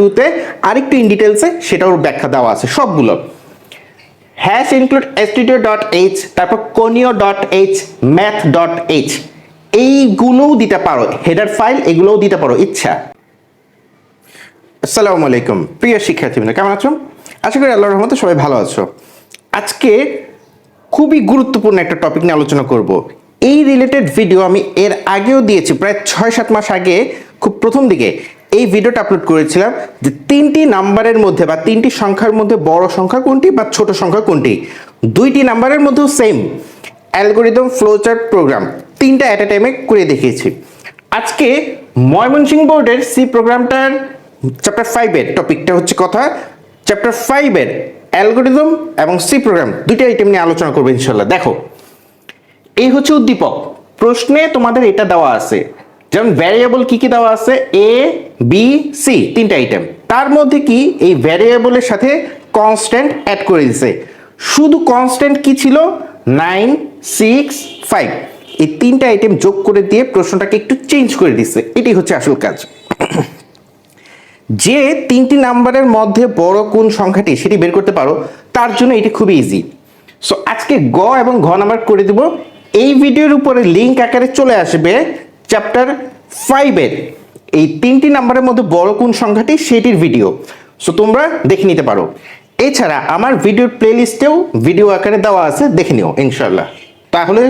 টুতে আরেকটু ইন ডিটেলসে সেটাও ব্যাখ্যা দেওয়া আছে, সবগুলো। Hash include stdio dot h তারপর conio dot h math dot h এইগুলোও দিতে পারো হেডার ফাইল এগুলোও দিতে পারো, ইচ্ছা। আসসালামু আলাইকুম, প্রিয় শিক্ষার্থীবৃন্দ, কেমন আছো? আশা করি আল্লাহর রহমতে সবাই ভালো আছো। আজকে খুবই গুরুত্বপূর্ণ একটা টপিক নিয়ে আলোচনা করব। এই রিলেটেড ভিডিও আমি এর আগেও দিয়েছি, প্রায় ছয় সাত মাস আগে, খুব প্রথম দিকে। এই ভিডিওটা আপলোড করেছিলাম যে তিনটি নাম্বারের মধ্যে বা তিনটি সংখ্যার মধ্যে বড় সংখ্যা কোনটি বা ছোট সংখ্যা কোনটি? দুইটি নাম্বারের মধ্যেও সেম অ্যালগোরিদম ফ্লোচার্ট প্রোগ্রাম তিনটা অ্যাট এ টাইমে করে দেখিয়েছি। আজকে ময়মনসিংহ বোর্ডের সি প্রোগ্রামটার চ্যাপ্টার ফাইভের টপিকটা হচ্ছে কথা চ্যাপ্টার ফাইভের অ্যালগোরিদম এবং সি প্রোগ্রাম দুইটা আইটেম নিয়ে আলোচনা করব ইনশাল্লাহ দেখো, এই হচ্ছে উদ্দীপক। প্রশ্নে তোমাদের এটা দেওয়া আছে যেমন ভ্যারিয়েবল কি কি দেওয়া আছে? এ বি সি তিনটা আইটেম তার মধ্যে কি এই ভ্যারিয়েবলের সাথে কনস্ট্যান্ট অ্যাড করে দিছে? শুধু কনস্ট্যান্ট কি ছিল? নাইন সিক্স ফাইভ এই তিনটা আইটেম যোগ করে দিয়ে প্রশ্নটাকে একটু চেঞ্জ করে দিচ্ছে এটাই হচ্ছে আসল কাজ। যে তিনটি নাম্বারের মধ্যে বড় কোন সংখ্যাটি সেটি বের করতে পারো, তার জন্য এটি খুবই ইজি সো আজকে গ এবং ঘ নাম্বার করে দিব। এই ভিডিওর উপরে লিঙ্ক আকারে চলে আসবে। চ্যাপ্টার ফাইভের এই তিনটি নাম্বারের মধ্যে বড় কোন সংখ্যাটি সেটির ভিডিও সো তোমরা দেখে নিতে পারো। এছাড়া আমার ভিডিওর প্লেলিস্টেও ভিডিও আকারে দেওয়া আছে, দেখে নিও ইনশাল্লাহ তাহলে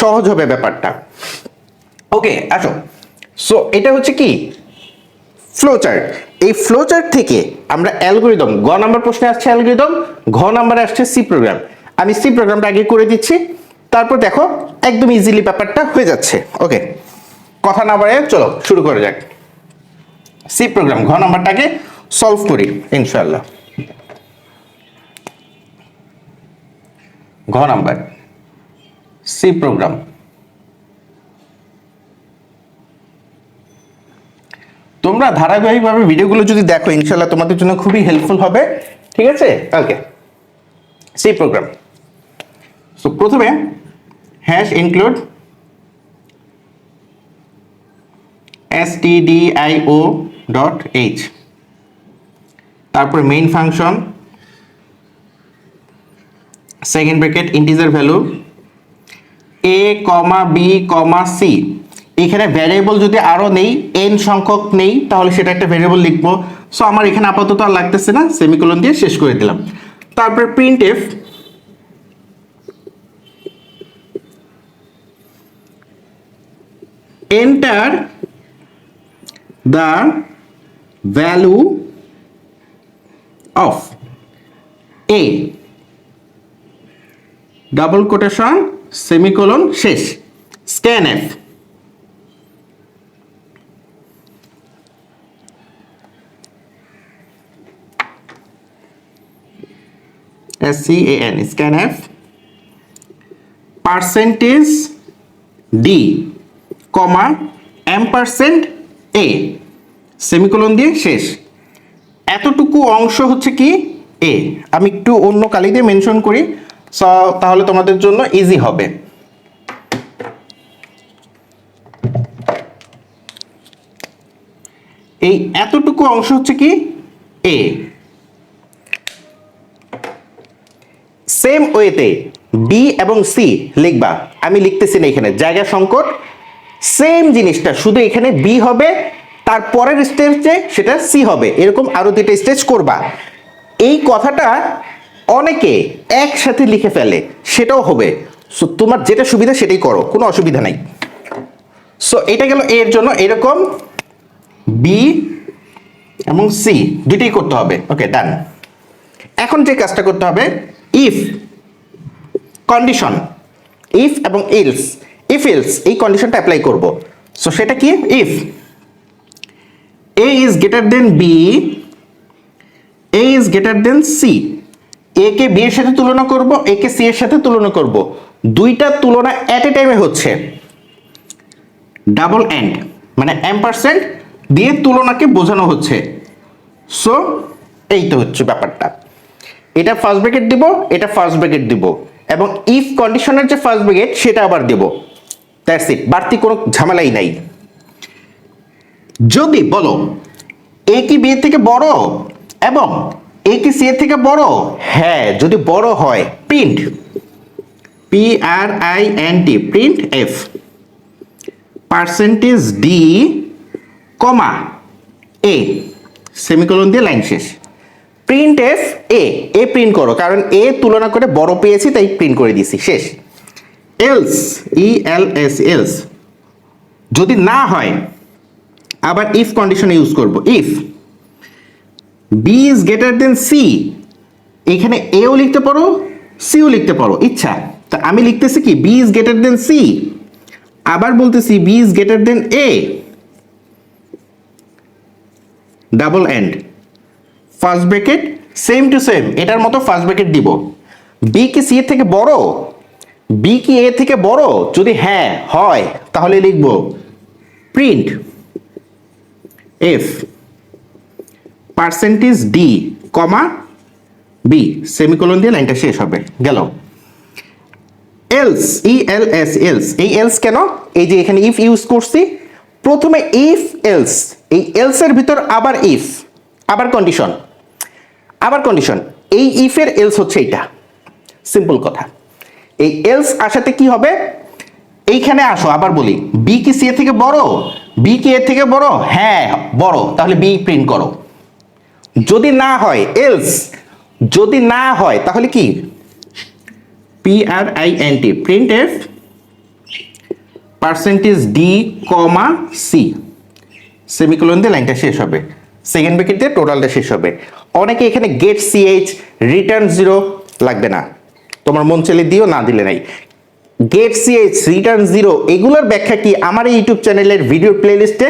সহজ হবে ব্যাপারটা। ওকে আসো। সো এটা হচ্ছে কি? ফ্লোচার্ট এই ফ্লোচার্ট থেকে আমরা অ্যালগোরিদম গ নাম্বার প্রশ্নে আসছে অ্যালগোরিদম ঘ নাম্বারে আসছে সি প্রোগ্রাম আমি সি প্রোগ্রামটা আগে করে দিচ্ছি, তারপর দেখো, একদম ইজিলি ব্যাপারটা হয়ে যাচ্ছে। ওকে কথা না বাড়িয়ে চলো, শুরু করে যাক। সি প্রোগ্রাম ঘ নাম্বারটাকে সলভ করি ইনশাল্লাহ ঘ নাম্বার সি প্রোগ্রাম তোমরা ধারাবাহিকভাবে ভিডিওগুলো যদি দেখো ইনশাল্লাহ তোমাদের জন্য খুবই হেল্পফুল হবে। ঠিক আছে? ওকে সি প্রোগ্রাম সো প্রথমে hash include S O dot H তারপরে main function second bracket integer value A comma B comma C এখানে ভ্যারিয়েবল যদি আরও নেই এন সংখ্যক নেই, তাহলে সেটা একটা ভ্যারিয়েবল লিখব। সো আমার এখানে আপাতত আর লাগতেছে না সেমিকোলন দিয়ে শেষ করে দিলাম। তারপরে print F enter the value of A double quotation semicolon শেষ scan F S C A N scan F A semicolon দিয়ে শেষ। এতটুকু অংশ হচ্ছে কি? এ আমি একটু অন্য কালি দিয়ে মেনশন করি তাহলে তোমাদের জন্য ইজি হবে। এই এতটুকু অংশ হচ্ছে কি? এ সেম ওয়েতে বি এবং সি লিখবা। আমি লিখতেছি না এখানে। জায়গা সংকট সেম জিনিসটা, শুধু এখানে বি হবে, তার পরের স্টেজে সেটা সি হবে। এরকম আরও দুইটা স্টেজ করবা। এই কথাটা অনেকে একসাথে লিখে ফেলে, সেটাও হবে। সো তোমার যেটা সুবিধা সেটাই করো, কোনো অসুবিধা নাই। সো এটা গেল এর জন্য, এরকম বি এবং সি দুইটাই করতে হবে। ওকে ডান এখন যে কাজটা করতে হবে ইফ কন্ডিশন ইফ এবং ইলস ইফ ইলস এই কন্ডিশনটা অ্যাপ্লাই করব। সো সেটা কি? If A is greater than B A is greater than C A K B এর সাথে তুলনা করব এ কে সি এর সাথে তুলনা করব। দুইটা তুলনা অ্যাট এ টাইমে হচ্ছে। ডাবল এন্ড মানে এম পার্সেন্ট দিয়ে তুলনাকে বোঝানো হচ্ছে। সো এই তো হচ্ছে ব্যাপারটা। এটা ফার্স্ট ব্র্যাকেট দিব, এটা ফার্স্ট ব্র্যাকেট দিব। এবং ইফ কন্ডিশনের যে ফার্স্ট ব্র্যাকেট সেটা আবার দেব। দ্যাটস ইট বাড়তি কোনো ঝামেলাই নাই। যদি বলো, এ কি বি থেকে বড়? এবং এ কি সি এর থেকে বড়? হ্যাঁ যদি বড় হয় print P R I N T print F percentage D comma A semicolon দিয়ে লাইন শেষ। Print F A A print করো, কারণ এ তুলনা করে বড় পেয়েছি, তাই প্রিন্ট করে দিছি শেষ। Else E L S else. যদি না হয়, আবার ইফ কন্ডিশন ইউজ করব। If B is greater than C এখানে এও লিখতে পারো সিও লিখতে পারো। ইচ্ছা। তা আমি লিখতেছি কি? B is greater than C আবার বলতেছি B is greater than A double and first bracket same to same এটার মতো ফার্স্ট ব্র্যাকেট দিব। বি কি সি এর থেকে বড়? বি কি এ থেকে বড়? যদি হ্যাঁ হয়, তাহলে লিখব print F percentage D comma B semicolon দিয়ে লাইনটা শেষ হবে, গেল। Else E L S else এই এলস কেন? এই যে এখানে ইফ ইউজ করছি, প্রথমে ইফ এলস এই এলস এর ভিতর আবার ইফ আবার কন্ডিশন আবার কন্ডিশন এই ইফের এলস হচ্ছে এটা সিম্পল কথা। এই এলস আসাতে কি হবে? এইখানে আসো, আবার বলি। বি কি সি এর থেকে বড়? বি কি এর থেকে বড়? হ্যাঁ বড়। তাহলে বি প্রিন্ট করো। যদি না হয় এলস যদি না হয়, তাহলে কি? P R I N T print F percentage D comma C semicolon দিয়ে লাইনটা শেষ হবে। সেকেন্ড ব্রেকেট দিয়ে টোটালটা শেষ হবে। অনেকে এখানে গেট সিএইচ রিটার্ন জিরো লাগবে না। তোমার মন চাইলে দিও, না দিলে নাই। গেট সিএইচ রিটার্ন জিরো এগুলোর ব্যাখ্যা কি? আমার এই ইউটিউব চ্যানেলের ভিডিও প্লেলিস্টে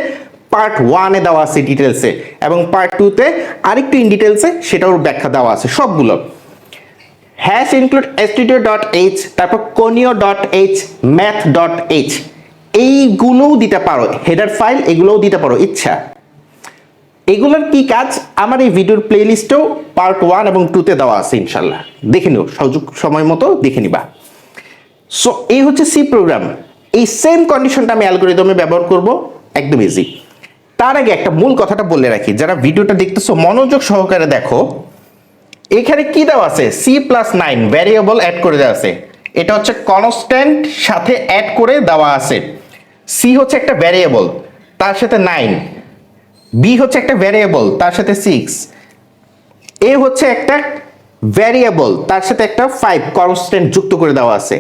পার্ট ওয়ানে দেওয়া আছে ডিটেলসে এবং পার্ট টুতে আরেকটু ইন ডিটেলসে সেটাও ব্যাখ্যা দেওয়া আছে, সবগুলো। Hash include stdio dot H তারপর conio dot H math dot H এইগুলোও দিতে পারো হেডার ফাইল এগুলোও দিতে পারো, ইচ্ছা। এগুলোর কি কাজ? আমার এই ভিডিওর প্লেলিস্টেও পার্ট ওয়ান এবং টুতে দেওয়া আছে ইনশাল্লাহ দেখে নিও সুযোগ সময় মতো দেখে নিবা। সো এই হচ্ছে সি প্রোগ্রাম এই সেম কন্ডিশনটা আমি অ্যালগোরিদমে ব্যবহার করব, একদম ইজি তার আগে একটা মূল কথাটা বলে রাখি। যারা ভিডিওটা দেখতেছো, মনোযোগ সহকারে দেখো। এখানে কি দেওয়া আছে? C plus nine variable add করে দেওয়া আছে। এটা হচ্ছে কনস্ট্যান্ট সাথে অ্যাড করে দেওয়া আছে। সি হচ্ছে একটা ভ্যারিয়েবল তার সাথে নাইন বি হচ্ছে একটা ভ্যারিয়েবল তার সাথে সিক্স এ হচ্ছে একটা ভ্যারিয়েবল তার সাথে একটা ফাইভ কনস্ট্যান্ট যুক্ত করে দেওয়া আছে।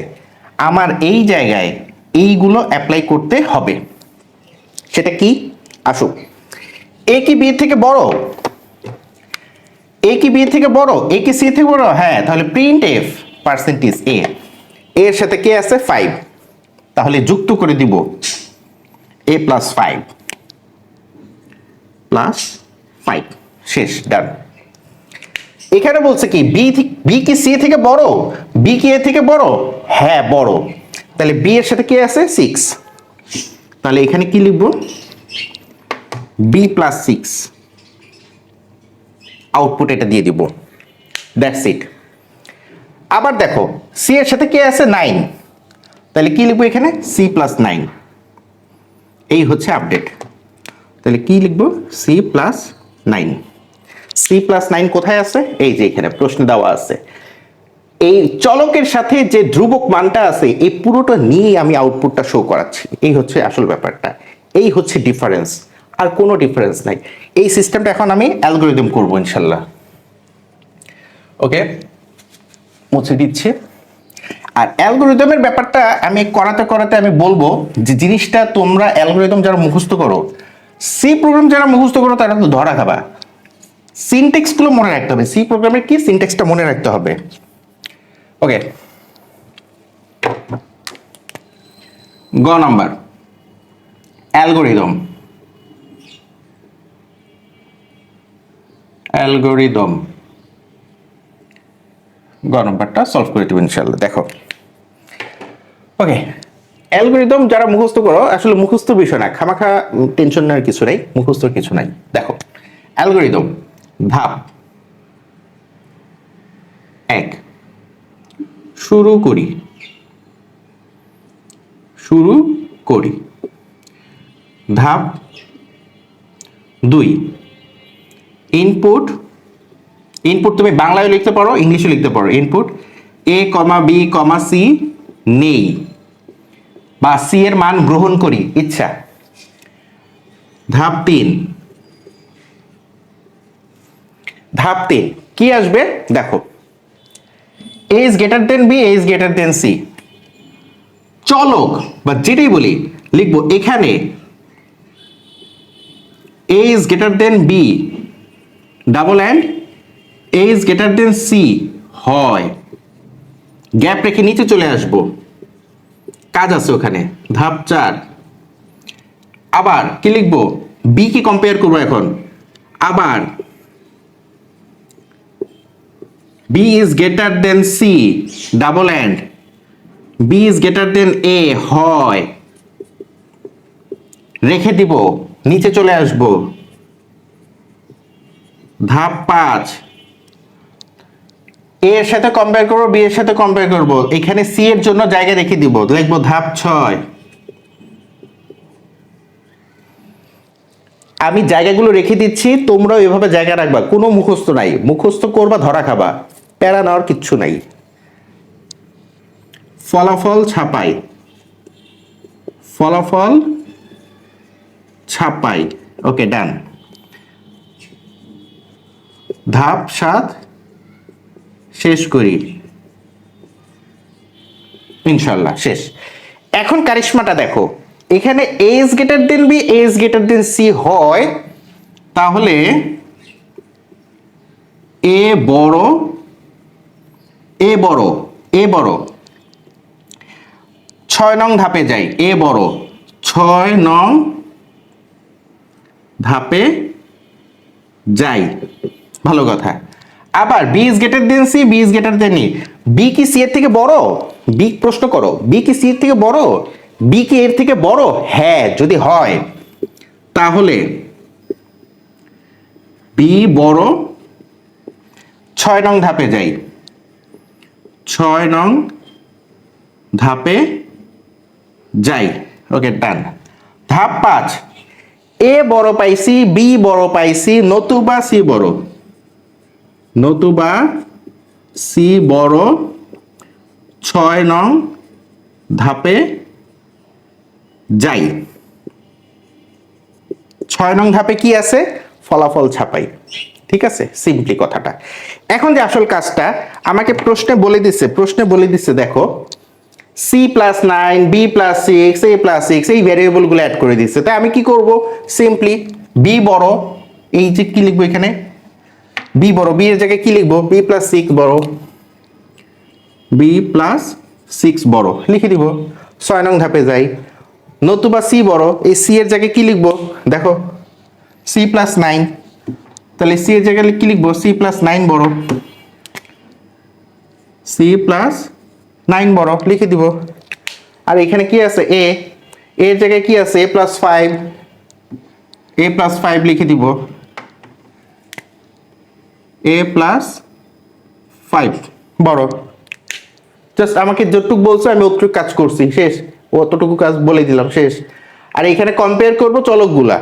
আমার এই জায়গায় এইগুলো অ্যাপ্লাই করতে হবে। সেটা কি? আসুক। এ কি বি থেকে বড়? এ কি বি থেকে বড়? এ কি সি থেকে বড়? হ্যাঁ তাহলে প্রিন্ট এফ পার্সেন্টেজ এ এর সাথে কে আছে ফাইভ তাহলে যুক্ত করে দিব A plus five plus five শেষ ডান এখানে বলছে কি বি বি কি সি থেকে বড়? বি কি এ থেকে বড়? হ্যাঁ বড়। তাহলে বি এর সাথে কে আছে? সিক্স তাহলে এখানে কি লিখব? বি প্লাস সিক্স আউটপুট এটা দিয়ে দিব। দ্যাটস ইট আবার দেখো সি এর সাথে কে আছে? নাইন তাহলে কি লিখব এখানে? সি প্লাস নাইন এই হচ্ছে আপডেট তাহলে কি লিখব? C plus nine C plus nine কোথায় আছে? এই যে এখানে প্রশ্ন দেওয়া আছে। এই চলকের সাথে যে ধ্রুবক মানটা আছে, এই পুরোটা নিয়ে আমি আউটপুটটা শো করাচ্ছি। এই হচ্ছে আসল ব্যাপারটা। এই হচ্ছে ডিফারেন্স আর কোনো ডিফারেন্স নাই। এই সিস্টেমটা এখন আমি অ্যালগোরিদম করব ইনশাল্লাহ। ওকে মুছে দিচ্ছে। আর অ্যালগোরিদমের ব্যাপারটা আমি করাতে করাতে আমি বলব যে জিনিসটা তোমরা অ্যালগোরিদম যারা মুখস্থ করো সি প্রোগ্রাম যারা মুখস্থ করো, তারা তো ধরা খাবা। সিনটেক্সগুলো মনে রাখতে হবে। সি প্রোগ্রামের কি সিনটেক্সটা মনে রাখতে হবে? ওকে গ নাম্বার। অ্যালগোরিদম অ্যালগোরিদম গ নাম্বারটা সলভ করে দেবো ইনশাল্লাহ দেখো। ওকে অ্যালগোরিদম যারা মুখস্থ করো, আসলে মুখস্থ বিষয় না, খামাখা টেনশন নেওয়ার কিছু নেই মুখস্থ কিছু নাই। দেখো, অ্যালগোরিদম, ধাপ, এক, শুরু করি। শুরু করি। ধাপ, দুই ইনপুট ইনপুট তুমি বাংলায় লিখতে পারো ইংলিশে লিখতে পারো input A comma B comma C নেই। বা সি এর মান গ্রহণ করি, ইচ্ছা। ধাপ তিন। ধাপ তিন, কি আসবে? দেখো। A is greater than B A is greater than C চলক বা যেটাই বলি, লিখব এখানে A is greater than B double and A is greater than C হয়। গ্যাপ রেখে নিচে চলে আসব। কাজ আছে ওখানে। ধাপ চার। আবার কি লিখব? বি কি কম্পেয়ার করব এখন? আবার B is greater than C double and B is greater than A হয়। রেখে দিব, নিচে চলে আসব। ধাপ পাঁচ। এ এর সাথে কম্পেয়ার করব বি এর সাথে কম্পেয়ার করব। এখানে সি এর জন্য জায়গা রেখে দিব। লিখব ধাপ ছয়। আমি জায়গাগুলো রেখে দিচ্ছি, তোমরাও এভাবে জায়গা রাখবা। কোনো মুখস্থ নাই। মুখস্থ করবা, ধরা খাবা। প্যারা নেওয়ার কিচ্ছু নাই। ফলাফল ছাপাই। ফলাফল ছাপাই। ওকে ডান ধাপ সাত। শেষ করি। ইনশাল্লাহ শেষ। এখন কারিশমাটা দেখো। এখানে is greater than B is greater than C হয়, তাহলে এ বড় এ বড় এ বড়। ছয় নং ধাপে যাই এ বড়। ছয় নং ধাপে যাই। ভালো কথা। আবার B is greater than C B is greater than E B কি সি এর থেকে বড়? বি প্রশ্ন করো। বি কি সি এর থেকে বড়? বি কি এর থেকে বড়? হ্যাঁ যদি হয়। তাহলে বি বড় ছয় নং ধাপে যাই। ছয় নং ধাপে যাই। ওকে ডান ধাপ পাঁচ। এ বড় পাইছি বি বড় পাইছি নতুবা সি বড়। নতুবা সি বড় ছয় নং ধাপে যাই। ছয় নং ধাপে কি আছে? ফলাফল ছাপাই। ঠিক আছে? সিম্পলি কথাটা। এখন যে আসল কাজটা, আমাকে প্রশ্নে বলে দিচ্ছে প্রশ্নে বলে দিচ্ছে দেখো C plus nine B plus six A plus six এই ভ্যারিয়েবলগুলো অ্যাড করে দিচ্ছে তাই আমি কি করব? সিম্পলি বি বড়, এই যে কি লিখব এখানে? বি বড় বি এর জায়গায় কি লিখব? বি প্লাস সিক্স বড়। বি প্লাস সিক্স বড়। লিখে দিব। ছয় নং ধাপে যাই। নতুবা সি বড়। এই সি এর জায়গায় কি লিখব? দেখো সি প্লাস নাইন তাহলে সি এর জায়গায় কি লিখব? সি প্লাস নাইন বড়। সি প্লাস নাইন বড়। লিখে দিব। আর এখানে কি আছে? এ এর জায়গায় কি আছে? A plus five A plus five লিখে দিব। এ প্লাস ফাইভ বড়। জাস্ট আমাকে যতটুকু বলছো আমি অতটুকু কাজ করছি। শেষ। অতটুকু কাজ বলে দিলাম শেষ। আর এখানে কম্পেয়ার করব চলকগুলা।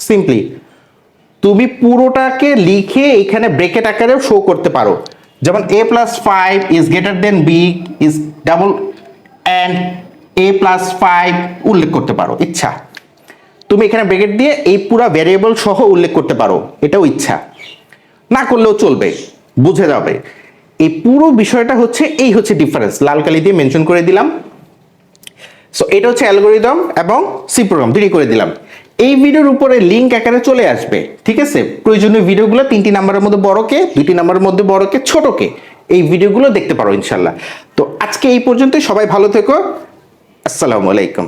সিম্পলি তুমি পুরোটাকে লিখে এখানে ব্রেকেট আকারেও শো করতে পারো। যেমন A plus five is greater than B is double and A plus five উল্লেখ করতে পারো। ইচ্ছা। তুমি এখানে ব্রেকেট দিয়ে এই পুরা ভ্যারিয়েবল সহ উল্লেখ করতে পারো। এটাও ইচ্ছা। না করলেও চলবে, বুঝে যাবে। এই পুরো বিষয়টা হচ্ছে, এই হচ্ছে ডিফারেন্স লাল কালি দিয়ে মেনশন করে দিলাম। সো এটা হচ্ছে অ্যালগোরিদম এবং সি প্রোগ্রাম দুটি করে দিলাম। এই ভিডিওর উপরে লিঙ্ক আকারে চলে আসবে, ঠিক আছে? প্রয়োজনীয় ভিডিওগুলো তিনটি নাম্বারের মধ্যে বড়কে দুইটি নাম্বারের মধ্যে বড়কে, ছোটকে। এই ভিডিওগুলো দেখতে পারো ইনশাল্লাহ তো আজকে এই পর্যন্ত সবাই ভালো থেকো। আসসালামু আলাইকুম।